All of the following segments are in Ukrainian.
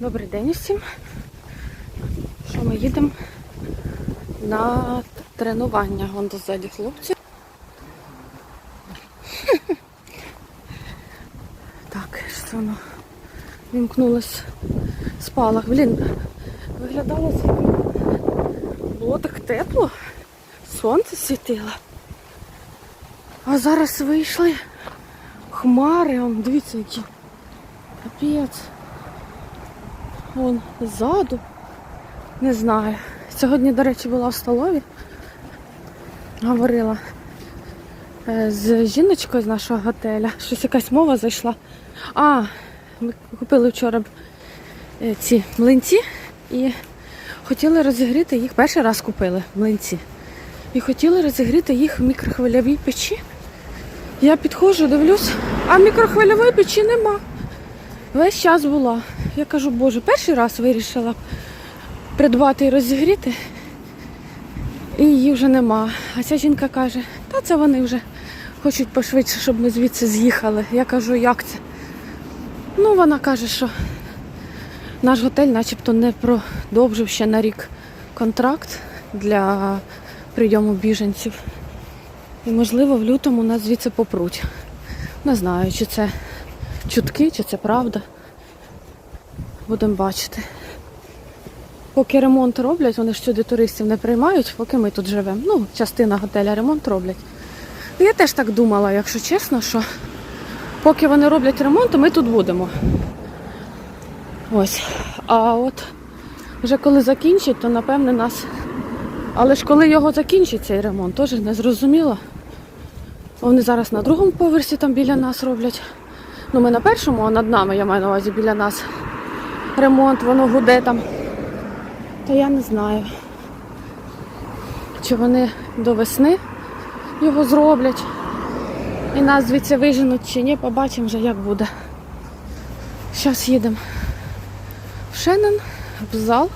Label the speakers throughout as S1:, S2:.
S1: Добрий день усім. Що ми їдемо на тренування. Вон дозаді хлопці. Так, що воно вімкнулось спалах. Блін, виглядало це. Було так тепло. Сонце світило. А зараз вийшли хмари, дивіться, які. Капець. Вон ззаду. Не знаю. Сьогодні, до речі, була в столові. Говорила е, з жіночкою з нашого готеля. Щось якась мова зайшла. А, ми купили вчора е, ці млинці і хотіли розігріти їх. Перший раз купили млинці. І хотіли розігріти їх в мікрохвильовій печі. Я підходжу, дивлюсь, а мікрохвильової печі нема. Весь час була. Я кажу, боже, перший раз вирішила придбати і розігріти, і її вже нема. А ця жінка каже, та це вони вже хочуть пошвидше, щоб ми звідси з'їхали. Я кажу, як це? Ну, вона каже, що наш готель начебто не продовжив ще на рік контракт для прийому біженців. І, можливо, в лютому нас звідси попруть. Не знаю, чи це чутки, чи це правда. Будемо бачити. Поки ремонт роблять, вони ж сюди туристів не приймають, поки ми тут живемо. Ну, частина готеля ремонт роблять. Я теж так думала, якщо чесно, що поки вони роблять ремонт, то ми тут будемо. Ось. А от вже коли закінчать, то напевне нас. Але ж коли його закінчить цей ремонт, теж не зрозуміло. Вони зараз на другому поверсі там біля нас роблять. Ну, ми на першому, а над нами, я маю на увазі біля нас. Ремонт, воно гуде там. Та я не знаю. Чи вони до весни його зроблять. І нас звідси виженуть чи ні, побачимо вже як буде. Зараз їдемо в Шенен, в зал.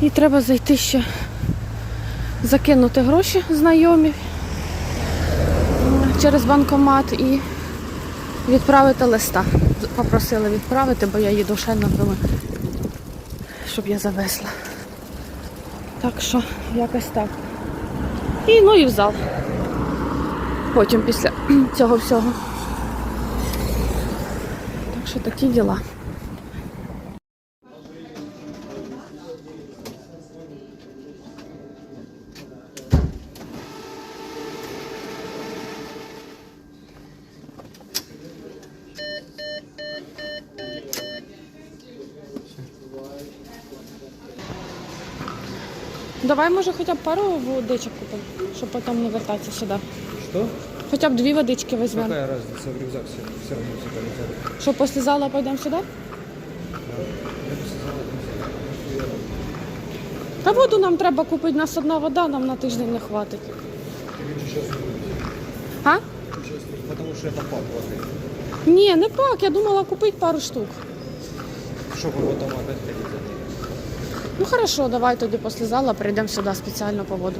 S1: І треба зайти ще закинути гроші знайомі через банкомат і відправити листа. Попросили відправити, бо я в Шенен, думаю, щоб я завезла. Так що якось так. І ну і в зал. Потім після цього всього. Так що такі діла. Давай, може, хоча б пару водичок купимо, щоб потім не вертатися сюди.
S2: Что?
S1: Хоча б дві водички візьмемо.
S2: Какая разница в рюкзак все, все равно всегда взяли.
S1: Що після зала пойдемо сюди? Та воду нам треба купити, нас одна вода, нам на тиждень не хватить. А?
S2: Потому что это пак воды.
S1: Ні, не пак, я думала купити пару штук.
S2: Чтобы потом опять ходить за ней.
S1: Ну хорошо, давай тоді після зала прийдемо сюди спеціально по воду.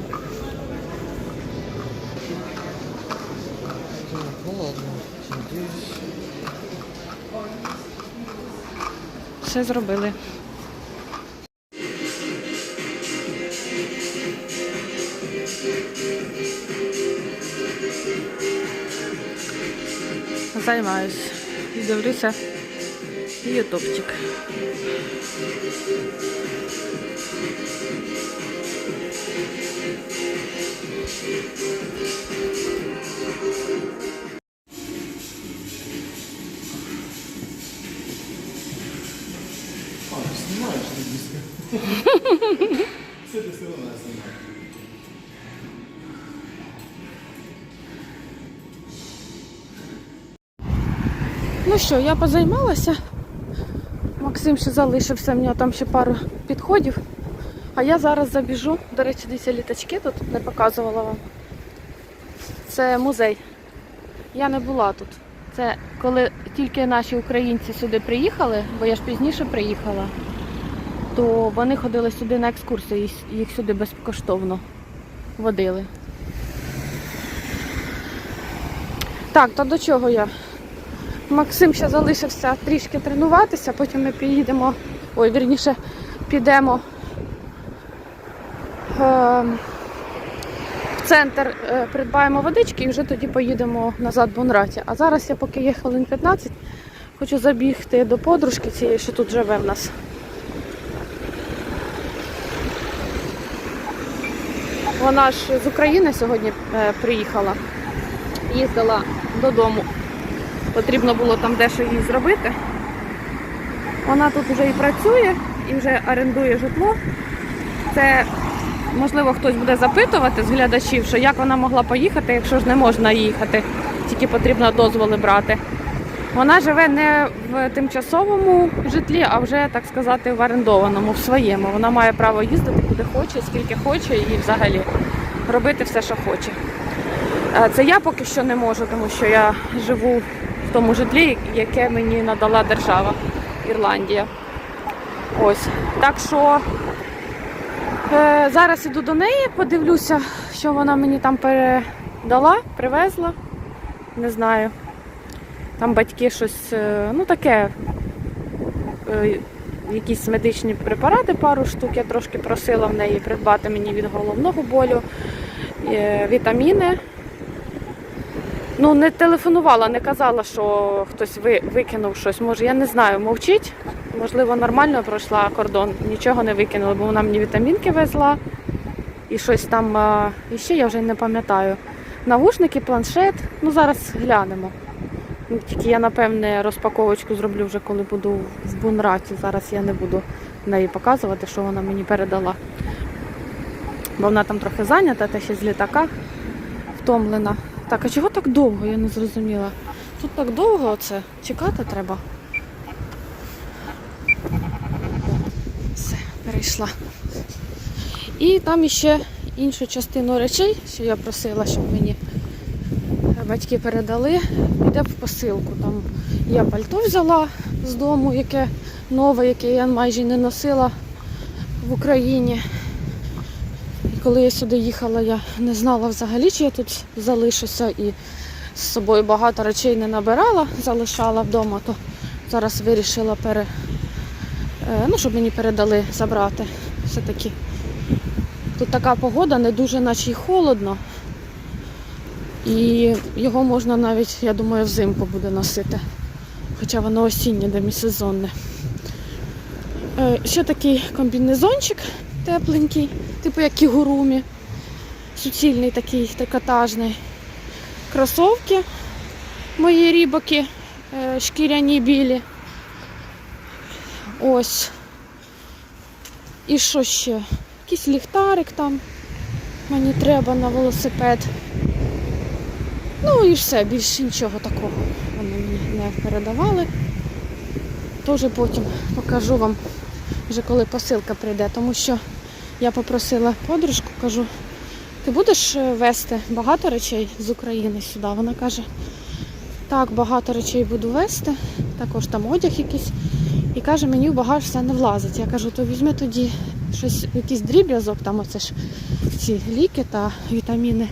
S1: Все зробили. Займаюсь і дивлюся ютубчик. Ну що, я позаймалася. Максим ще залишився, в нього там ще пару підходів. А я зараз забіжу. До речі, дивіться літачки тут не показувала вам. Це музей. Я не була тут. Це коли тільки наші українці сюди приїхали, бо я ж пізніше приїхала, то вони ходили сюди на екскурсії, їх сюди безкоштовно водили. Так, то до чого я? Максим ще залишився трішки тренуватися, потім ми поїдемо, ой, вірніше, підемо е, в центр, е, придбаємо водички і вже тоді поїдемо назад в Бонраті. А зараз я поки є хвилин 15, хочу забігти до подружки цієї, що тут живе в нас. Вона ж з України сьогодні е, приїхала, їздила додому. Потрібно було там дещо їй зробити. Вона тут вже і працює, і вже орендує житло. Це, можливо, хтось буде запитувати з глядачів, що як вона могла поїхати, якщо ж не можна їхати, тільки потрібно дозволи брати. Вона живе не в тимчасовому житлі, а вже, так сказати, в орендованому, в своєму. Вона має право їздити куди хоче, скільки хоче, і взагалі робити все, що хоче. Е, Це я поки що не можу, тому що я живу тому житлі, яке мені надала держава Ірландія. Ось. Так що е, зараз іду до неї, подивлюся, що вона мені там передала, привезла. Не знаю. Там батьки щось, е, ну таке, е, якісь медичні препарати, пару штук. Я трошки просила в неї придбати мені від головного болю, е, вітаміни. Ну, не телефонувала, не казала, що хтось ви, викинув щось. Може, я не знаю, мовчить. Можливо, нормально пройшла кордон, нічого не викинула, бо вона мені вітамінки везла і щось там і ще я вже не пам'ятаю. Навушники, планшет. Ну, зараз глянемо. Ну, Тільки я, напевне, розпаковочку зроблю вже коли буду в Бунраті. Зараз я не буду неї показувати, що вона мені передала. Бо вона там трохи зайнята, та ще з літака втомлена. Так, а чого так довго? Я не зрозуміла. Тут так довго оце. Чекати треба. Все, перейшла. І там іще іншу частину речей, що я просила, щоб мені батьки передали, піде в посилку. Там я пальто взяла з дому, яке нове, яке я майже не носила в Україні. Коли я сюди їхала, я не знала взагалі, чи я тут залишуся і з собою багато речей не набирала, залишала вдома, то зараз вирішила пере... е, ну, щоб мені передали забрати. Все-таки тут така погода, не дуже наче й холодно. І його можна навіть, я думаю, взимку буде носити. Хоча воно осіннє, демісезонне. Е, Ще такий комбінезончик тепленький, типу як кігурумі. Суцільний такий, трикотажний. Кросовки мої рібоки, е, шкіряні білі. Ось. І що ще? Якийсь ліхтарик там. Мені треба на велосипед. Ну і все, більше нічого такого вони мені не передавали. Теж потім покажу вам, вже коли посилка прийде, тому що я попросила подружку, кажу, ти будеш е, вести багато речей з України сюди? Вона каже, так, багато речей буду вести, також там одяг якийсь. І каже, мені в багаж все не влазить. Я кажу, то візьми тоді щось, якийсь дріб'язок, там оце ж ці ліки та вітаміни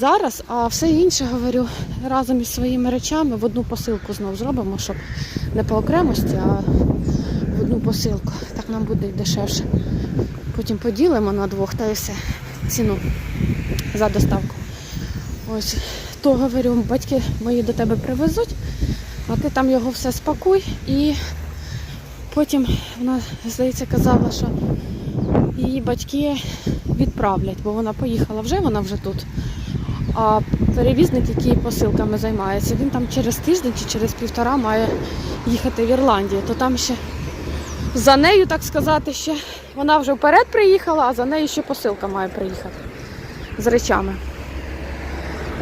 S1: зараз, а все інше, говорю, разом із своїми речами в одну посилку знов зробимо, щоб не по окремості, а в одну посилку. Так нам буде дешевше. Потім поділимо на двох та і все ціну за доставку. Ось, то говорю, батьки мої до тебе привезуть, а ти там його все спакуй і потім вона, здається, казала, що її батьки відправлять, бо вона поїхала вже, вона вже тут. А перевізник, який посилками займається, він там через тиждень чи через півтора має їхати в Ірландію. То там ще за нею, так сказати, ще вона вже вперед приїхала, а за нею ще посилка має приїхати з речами.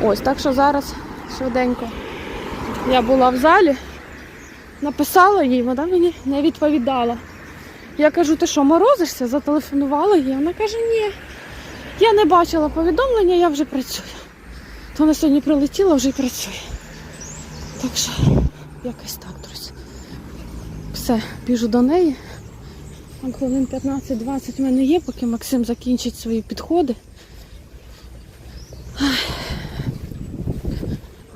S1: Ось, так що зараз швиденько. Я була в залі, написала їй, вона мені не відповідала. Я кажу, ти що, морозишся? Зателефонувала їй. Вона каже, ні. Я не бачила повідомлення, я вже працюю. То вона сьогодні прилетіла, вже й працює. Так що, якось так. Все, біжу до неї. Там хвилин 15-20 в мене є, поки Максим закінчить свої підходи.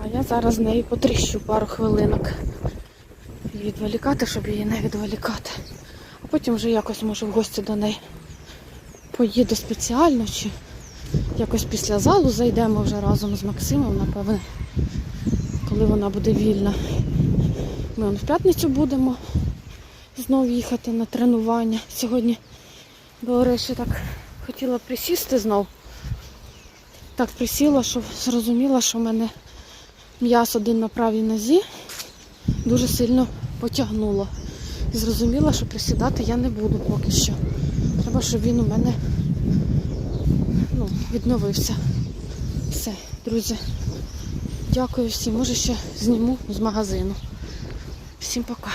S1: А я зараз з нею потріщу пару хвилинок. І відволікати, щоб її не відволікати. А потім вже якось може в гості до неї поїду спеціально чи якось після залу зайдемо вже разом з Максимом, напевне, коли вона буде вільна. Ми в п'ятницю будемо знову їхати на тренування. Сьогодні, до речі, так хотіла присісти знов. Так присіла, що зрозуміла, що в мене м'яз один на правій нозі дуже сильно потягнуло. І зрозуміла, що присідати я не буду поки що. Треба, щоб він у мене ну, відновився. Все, друзі. Дякую всім. Може ще зніму з магазину. Всім пока.